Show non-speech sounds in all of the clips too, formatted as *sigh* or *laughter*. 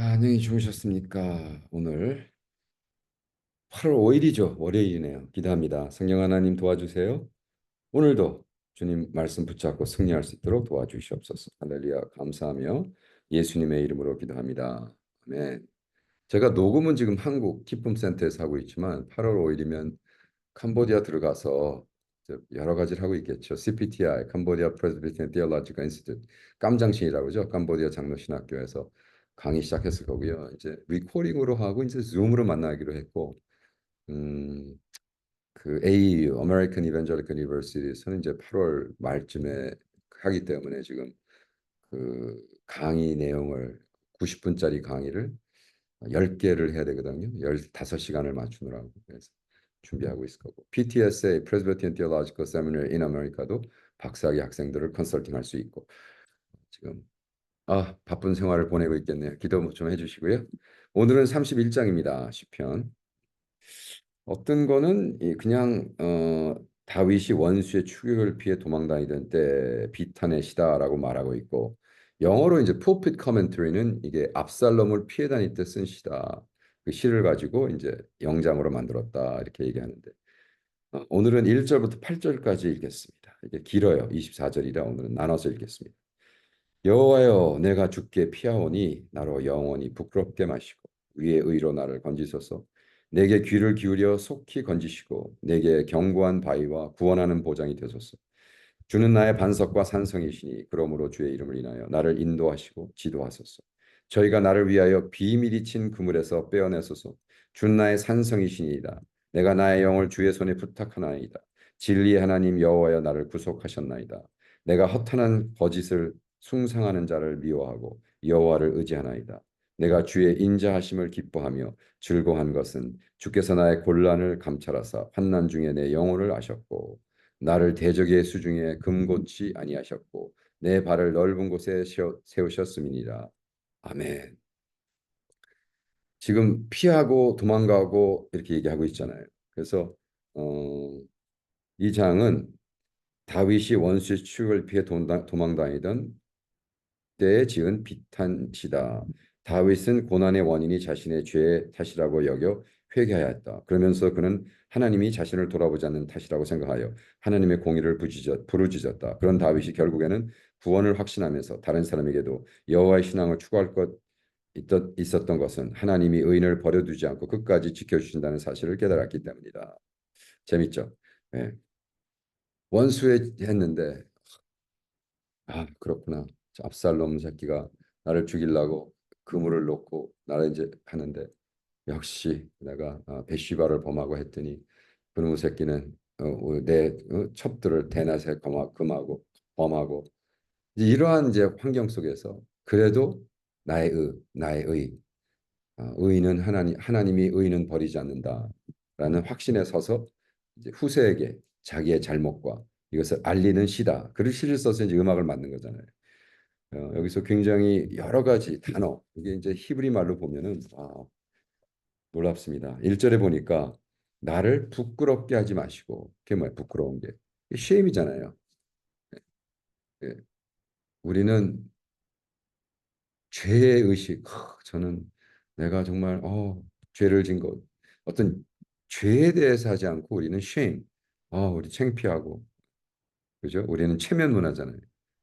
아, 안녕히 주무셨습니까? 오늘 8월 5일이죠. 월요일이네요. 기도합니다. 성령 하나님 도와주세요. 오늘도 주님 말씀 붙잡고 승리할 수 있도록 도와주시옵소서. 할렐루야. 감사하며 예수님의 이름으로 기도합니다. 아멘. 제가 녹음은 지금 한국 기쁨센터에서 하고 있지만 8월 5일이면 캄보디아 들어가서 여러 가지를 하고 있겠죠. CPTI, 캄보디아 Presbyterian Theological Institute, 깜장신이라고 그러죠. 캄보디아 장로신학교에서 강의 시작했을 거고요. 이제 리코딩으로 하고 이제 줌으로 만나기로 했고, 음, 그 AEU, American Evangelical University에서는 이제 8월 말쯤에 하기 때문에 지금 그 강의 내용을 90분짜리 강의를 10개를 해야 되거든요. 15시간을 맞추느라고 그래서 준비하고 있을 거고 PTSA Presbyterian Theological Seminary in America도 박사학위 학생들을 컨설팅할 수 있고 지금 아 바쁜 생활을 보내고 있겠네요. 기도 좀 해주시고요. 오늘은 31장입니다. 시편 어떤 거는 그냥 어, 다윗이 원수의 추격을 피해 도망다니던 때 비탄의 시다라고 말하고 있고 영어로 이제 pulpit commentary는 이게 압살롬을 피해 다닐 때 쓴 시다. 그 시를 가지고 이제 영장으로 만들었다 이렇게 얘기하는데 어, 오늘은 1절부터 8절까지 읽겠습니다. 이게 길어요. 24절이라 오늘은 나눠서 읽겠습니다. 여호와여 내가 죽게 피하오니 나로 영원히 부끄럽게 마시고 위의 의로 나를 건지소서. 내게 귀를 기울여 속히 건지시고 내게 견고한 바위와 구원하는 보장이 되소서. 주는 나의 반석과 산성이시니 그러므로 주의 이름을 인하여 나를 인도하시고 지도하소서. 저희가 나를 위하여 비밀이 친 그물에서 빼어내소서. 준 나의 산성이시니이다. 내가 나의 영을 주의 손에 부탁하나이다. 진리의 하나님 여호와여 나를 구속하셨나이다. 내가 허탄한 거짓을 숭상하는 자를 미워하고 여호와를 의지하나이다 내가 주의 인자하심을 기뻐하며 즐거한 것은 주께서 나의 곤란을 감찰하사 환난 중에 내 영혼을 아셨고 나를 대적의 수중에 금고치 아니하셨고 내 발을 넓은 곳에 세우셨음이니라. 아멘. 지금 피하고 도망가고 이렇게 얘기하고 있잖아요. 그래서 어, 이 장은 다윗이 원수의 추격을 피해 도망다니던 때에 지은 비탄시다. 다윗은 고난의 원인이 자신의 죄의 탓이라고 여겨 회개하였다. 그러면서 그는 하나님이 자신을 돌아보지 않는 탓이라고 생각하여 하나님의 공의를 부르짖었다. 그런 다윗이 결국에는 구원을 확신하면서 다른 사람에게도 여호와의 신앙을 추구할 것 있었던 것은 하나님이 의인을 버려두지 않고 끝까지 지켜주신다는 사실을 깨달았기 때문이다. 재밌죠? 네. 원수에 했는데 아 그렇구나. 압살롬 새끼가 나를 죽이려고 그물을 놓고 나를 이제 하는데 역시 내가 어, 베시바를 범하고 했더니 그놈의 새끼는 어, 내 어, 첩들을 대낮에 금하고 범하고 이러한 이제 환경 속에서 그래도 나의 의, 나의 의, 의는 하나님 하나님이 의는 버리지 않는다라는 확신에 서서 이제 후세에게 자기의 잘못과 이것을 알리는 시다. 글을 시를 써서 이제 음악을 만든 거잖아요. 어, 여기서 굉장히 여러 가지 단어 이게 이제 히브리 말로 보면은 아, 놀랍습니다. 1절에 보니까 나를 부끄럽게 하지 마시고 그게 뭐야 부끄러운 게 쉐임이잖아요. 예. 우리는 죄의 의식 저는 내가 정말 어, 죄를 진 것 어떤 죄에 대해서 하지 않고 우리는 쉐임 어, 우리 창피하고 그죠? 우리는 체면 문화잖아요.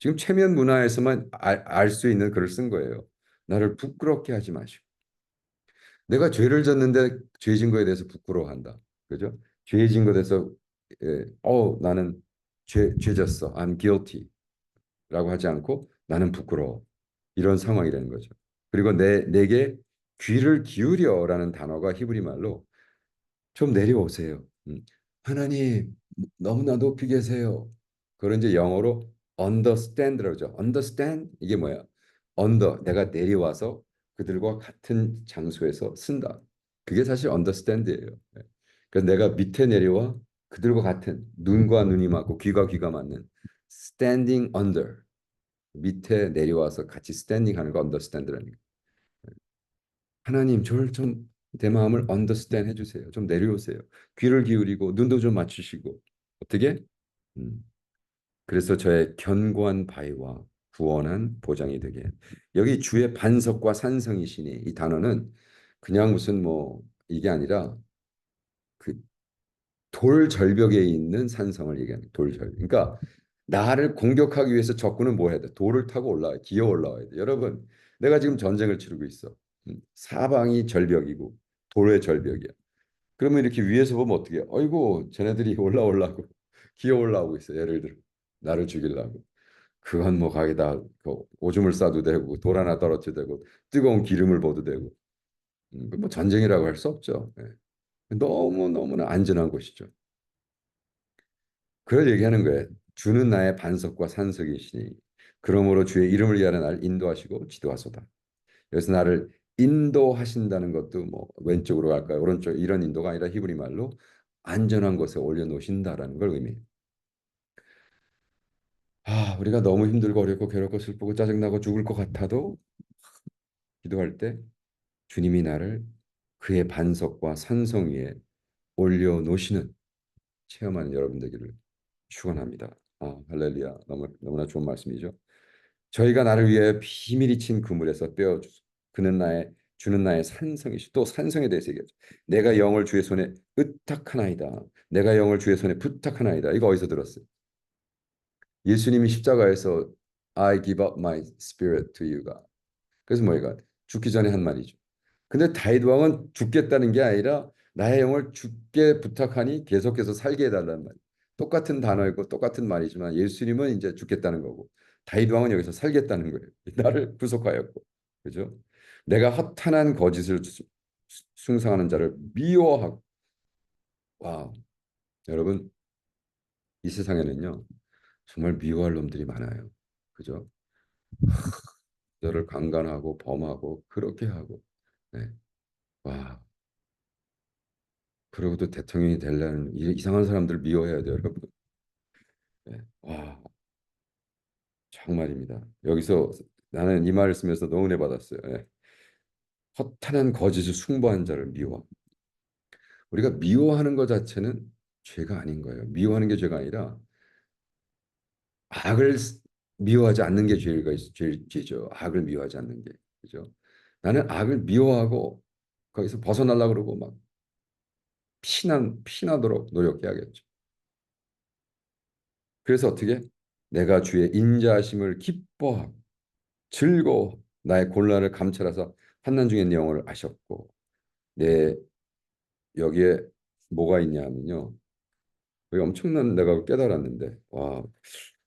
지금 체면 문화에서만 알 수 있는 글을 쓴 거예요. 나를 부끄럽게 하지 마시고. 내가 죄를 졌는데 죄 진 거에 대해서 부끄러워한다. 그죠? 죄진 것에 대해서 예, 어 나는 죄 죄 졌어. I'm guilty. 라고 하지 않고 나는 부끄러워. 이런 상황이라는 거죠. 그리고 내 내게 귀를 기울여라는 단어가 히브리 말로 좀 내려오세요. 음. 하나님 너무나 높이 계세요. 그런 이제 영어로 understand라고 하죠. understand 이게 뭐야? under 내가 내려와서 그들과 같은 장소에서 쓴다. 그게 사실 understand예요. 네. 그래서 내가 밑에 내려와 그들과 같은 눈과 눈이 맞고 귀가 귀가 맞는 standing under 밑에 내려와서 같이 standing 하는 거 understand라는 거. 네. 하나님 저를 좀 내 마음을 understand 해주세요. 좀 내려오세요. 귀를 기울이고 눈도 좀 맞추시고 어떻게? 음. 그래서 저의 견고한 바위와 구원한 보장이 되게. 여기 주의 반석과 산성이시니 이 단어는 그냥 무슨 뭐 이게 아니라 그 돌 절벽에 있는 산성을 얘기하는 돌 절벽. 그러니까 나를 공격하기 위해서 적군은 뭐 해야 돼? 돌을 타고 올라와, 기어 올라와야 돼. 여러분, 내가 지금 전쟁을 치르고 있어. 음, 사방이 절벽이고 돌의 절벽이야. 그러면 이렇게 위에서 보면 어떻게 해? 어이구, 쟤네들이 *laughs* 올라오려고 기어 올라오고 있어. 예를 들어 나를 죽이려고. 그건 뭐 가게다 그 오줌을 싸도 되고 돌 하나 떨어뜨려도 되고 뜨거운 기름을 부어도 되고 음, 뭐 전쟁이라고 할 수 없죠. 예. 너무 너무나 안전한 곳이죠. 그걸 얘기하는 거예요. 주는 나의 반석과 산석이시니 그러므로 주의 이름을 위하여 나를 인도하시고 지도하소다. 그래서 나를 인도하신다는 것도 뭐 왼쪽으로 갈까요? 오른쪽 이런 인도가 아니라 히브리 말로 안전한 곳에 올려놓으신다라는 걸 의미해요. 아, 우리가 너무 힘들고 어렵고 괴롭고 슬프고 짜증나고 죽을 것 같아도 기도할 때 주님이 나를 그의 반석과 산성 위에 올려놓으시는 체험하는 여러분 되기를 축원합니다. 아, 할렐루야. 너무 너무나 좋은 말씀이죠. 저희가 나를 위해 비밀이 친 그물에서 빼어 주소. 그는 나의 주는 나의 산성이시. 또 산성에 대해서 얘기하죠. 내가 영을 주의 손에 의탁하나이다. 내가 영을 주의 손에 부탁하나이다. 이거 어디서 들었어요? 예수님이 십자가에서 I give up my spirit to you가. 그래서 뭐예요? 죽기 전에 한 말이죠. 근데 다윗 왕은 죽겠다는 게 아니라 나의 영을 죽게 부탁하니 계속해서 살게 해달라는 말. 똑같은 단어이고 똑같은 말이지만 예수님은 이제 죽겠다는 거고 다윗 왕은 여기서 살겠다는 거예요. *laughs* 나를 구속하였고, 그죠? 내가 허탄한 거짓을 숭상하는 자를 미워하고, 와, 여러분 이 세상에는요 정말 미워할 놈들이 많아요, 그죠? *laughs* 너를 강간하고 범하고 그렇게 하고, 네, 와. 그러고도 대통령이 되려는 이상한 사람들 미워해야 돼요, 여러분. 네, 와, 정말입니다. 여기서 나는 이 말을 쓰면서 너무 은혜 받았어요. 예. 허탄한 거짓을 숭배한 자를 미워. 우리가 미워하는 것 자체는 죄가 아닌 거예요. 미워하는 게 죄가 아니라 악을 미워하지 않는 게 죄가 죄, 죄죠. 악을 미워하지 않는 게 그죠. 나는 악을 미워하고 거기서 벗어나려고 그러고 막 피나 피나도록 노력해야겠죠. 그래서 어떻게 내가 주의 인자하심을 기뻐하고 즐거워 나의 곤란을 감찰하사 환난 중에 내 영혼을 아셨고 내 여기에 뭐가 있냐면요. 여기 엄청난 내가 깨달았는데 와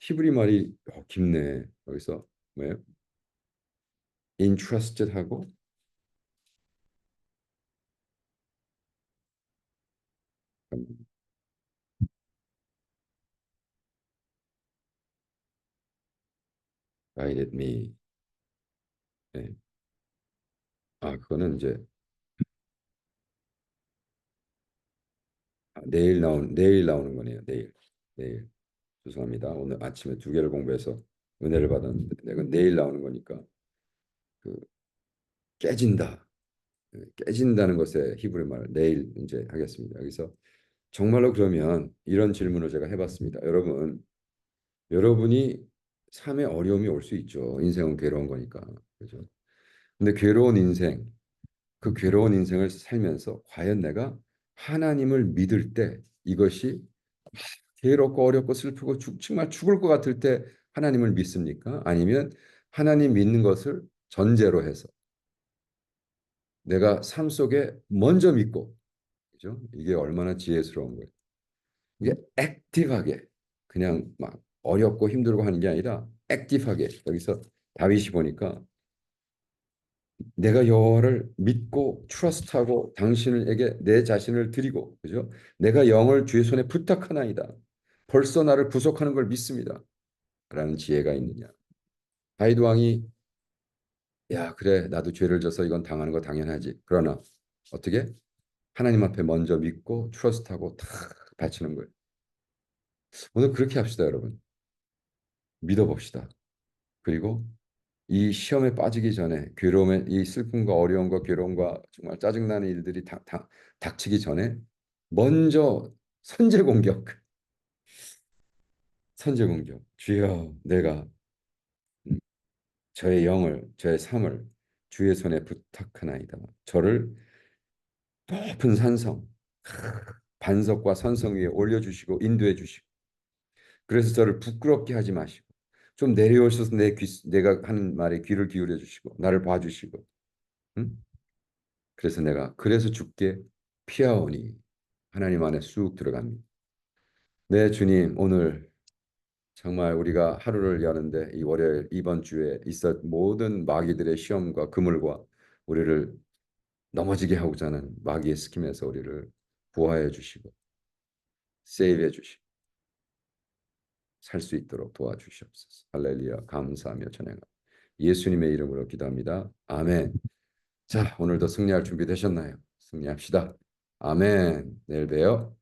히브리 말이 어, 깊네. 여기서 뭐예요? interested 하고 guided me. 네. 아, 그거는 이제 아, 내일 나온 내일 나오는 거네요. 내일. 내일. 죄송합니다. 오늘 아침에 두 개를 공부해서 은혜를 받았는데 내가 내일 나오는 거니까 그 깨진다. 네, 깨진다는 것에 히브리 말 내일 이제 하겠습니다. 여기서 정말로 그러면 이런 질문을 제가 해봤습니다. 여러분, 여러분이 삶에 어려움이 올 수 있죠. 인생은 괴로운 거니까. 그죠? 근데 괴로운 인생, 그 괴로운 인생을 살면서 과연 내가 하나님을 믿을 때 이것이 괴롭고 어렵고 슬프고 죽, 정말 죽을 것 같을 때 하나님을 믿습니까? 아니면 하나님 믿는 것을 전제로 해서 내가 삶 속에 먼저 믿고 그죠? 이게 얼마나 지혜스러운 거예요. 이게 액티브하게 그냥 막 어렵고 힘들고 하는 게 아니라 액티브하게 여기서 다윗이 보니까 내가 여호와를 믿고 트러스트하고 당신에게 내 자신을 드리고 그죠? 내가 영을 주의 손에 부탁하나이다. 벌써 나를 구속하는 걸 믿습니다. 라는 지혜가 있느냐. 다윗 왕이 야 그래 나도 죄를 져서 이건 당하는 거 당연하지. 그러나 어떻게 하나님 앞에 먼저 믿고 트러스트하고 다 바치는 거예요. 오늘 그렇게 합시다 여러분. 믿어봅시다. 그리고 이 시험에 빠지기 전에 괴로움에 이 슬픔과 어려움과 괴로움과 정말 짜증나는 일들이 다, 다, 닥치기 전에 먼저 선제 공격 선제 공격 주여 내가 음, 저의 영을 저의 삶을 주의 손에 부탁하나이다. 저를 높은 산성 반석과 선성 위에 올려주시고 인도해 주시고 그래서 저를 부끄럽게 하지 마시고 좀 내려오셔서 내 귀, 내가 하는 말에 귀를 기울여 주시고 나를 봐주시고 응? 그래서 내가 그래서 죽게 피하오니 하나님 안에 쑥 들어갑니다. 네 주님 오늘 정말 우리가 하루를 여는데 이 월요일 이번 주에 있었 모든 마귀들의 시험과 그물과 우리를 넘어지게 하고자 하는 마귀의 스킴에서 우리를 보호해 주시고 세이브해 주시고 살 수 있도록 도와주시옵소서. 할렐루야 감사하며 전행합니다. 예수님의 이름으로 기도합니다. 아멘. 자 오늘도 승리할 준비 되셨나요? 승리합시다. 아멘. 내일 봬요.